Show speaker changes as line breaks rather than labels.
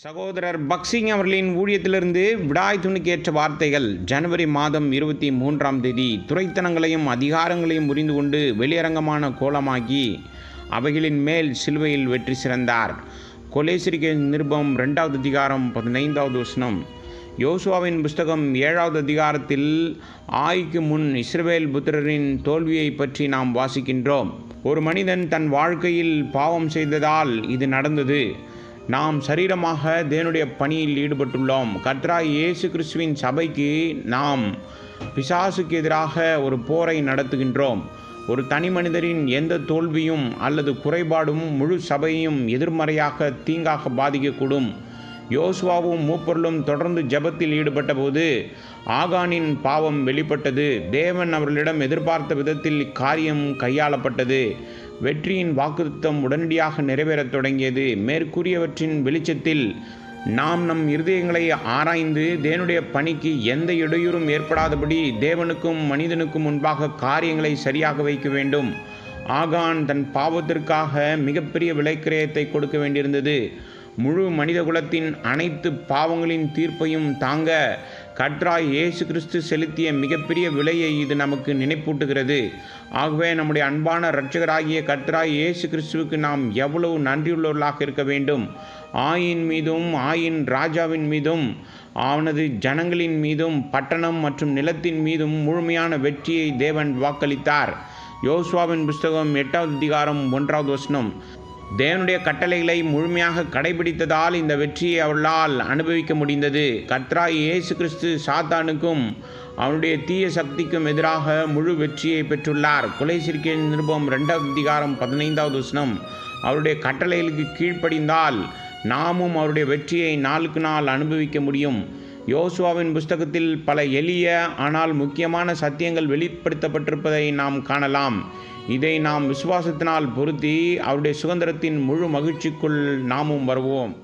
சகோதரர் பக்சிங் அவர்களின் ஊழியத்திலிருந்து விடாய் துணுக்கேற்ற வார்த்தைகள் ஜனவரி மாதம் இருபத்தி மூன்றாம் தேதி துறைத்தனங்களையும் அதிகாரங்களையும் புரிந்து கொண்டு வெளியரங்கமான கோலமாக்கி அவைகளின் மேல் சிலுவையில் வெற்றி சிறந்தார். கொலேசிரிக்கை நிருபம் ரெண்டாவது அதிகாரம் பதினைந்தாவது வசனம். யோசுவாவின் புஸ்தகம் ஏழாவது அதிகாரத்தில் ஆய்க்கு முன் இஸ்ரவேல் புத்திரரின் தோல்வியை பற்றி நாம் வாசிக்கின்றோம். ஒரு மனிதன் தன் வாழ்க்கையில் பாவம் செய்ததால் இது நடந்தது. நாம் சரீரமாக தேவனுடைய பணியில் ஈடுபட்டுள்ளோம். கத்ரா இயேசு கிறிஸ்துவின் சபைக்கு நாம் பிசாசுக்கு எதிராக ஒரு போரை நடத்துகின்றோம். ஒரு தனி மனிதரின் எந்த தோல்வியும் அல்லது குறைபாடும் முழு சபையும் எதிர்மறையாக தீங்காக பாதிக்கக்கூடும். யோசுவாவும் மூப்பொருளும் தொடர்ந்து ஜெபத்தில் ஈடுபட்டபோது ஆகானின் பாவம் வெளிப்பட்டது. தேவன் அவர்களிடம் எதிர்பார்த்த விதத்தில் காரியம் கையாளப்பட்டது. வெற்றியின் வாக்குத்தம் உடனடியாக நிறைவேறத் தொடங்கியது. மேற்கூறியவற்றின் வெளிச்சத்தில் நாம் நம் இருதயங்களை ஆராய்ந்து தேவனுடைய பணிக்கு எந்த இடையூறும் ஏற்படாதபடி தேவனுக்கும் மனிதனுக்கும் முன்பாக காரியங்களை சரியாக வைக்க வேண்டும். ஆகான் தன் பாவத்திற்காக மிகப்பெரிய விலைக்கிரயத்தை கொடுக்க வேண்டியிருந்தது. முழு மனிதகுலத்தின் அனைத்து பாவங்களின் தீர்ப்பையும் தாங்க கற்றாய் இயேசு கிறிஸ்து செலுத்திய மிகப்பெரிய விலையை இது நமக்கு நினைப்பூட்டுகிறது. ஆகவே நம்முடைய அன்பான இரட்சகராகிய கற்றாய் இயேசு கிறிஸ்துவுக்கு நாம் எவ்வளவு நன்றியுள்ளவர்களாக இருக்க வேண்டும். ஆயின் மீதும் ஆயின் ராஜாவின் மீதும் அவனது ஜனங்களின் மீதும் பட்டணம் மற்றும் நிலத்தின் மீதும் முழுமையான வெற்றியை தேவன் வாக்களித்தார். யோசுவாவின் புஸ்தகம் எட்டாவது அதிகாரம் ஒன்றாவது வசனம். தேவனுடைய கட்டளைகளை முழுமையாக கடைபிடித்ததால் இந்த வெற்றியை அவளால் அனுபவிக்க முடிந்தது. கத்ராய் இயேசு கிறிஸ்து சாத்தானுக்கும் அவனுடைய தீய சக்திக்கும் எதிராக முழு வெற்றியை பெற்றுள்ளார். கொலை சிறுக்கை நிருபம் ரெண்டாவது அதிகாரம் பதினைந்தாவது வசனம் அவருடைய கட்டளைகளுக்கு கீழ்ப்படிந்தால் நாமும் அவருடைய வெற்றியை நாளுக்கு நாள் அனுபவிக்க முடியும். யோசுவாவின் புஸ்தகத்தில் பல எளிய ஆனால் முக்கியமான சத்தியங்கள் வெளிப்படுத்தப்பட்டிருப்பதை நாம் காணலாம். இதை நாம் விசுவாசத்தினால் பொருத்தி அவருடைய சுதந்திரத்தின் முழு மகிழ்ச்சிக்குள் நாமும் வருவோம்.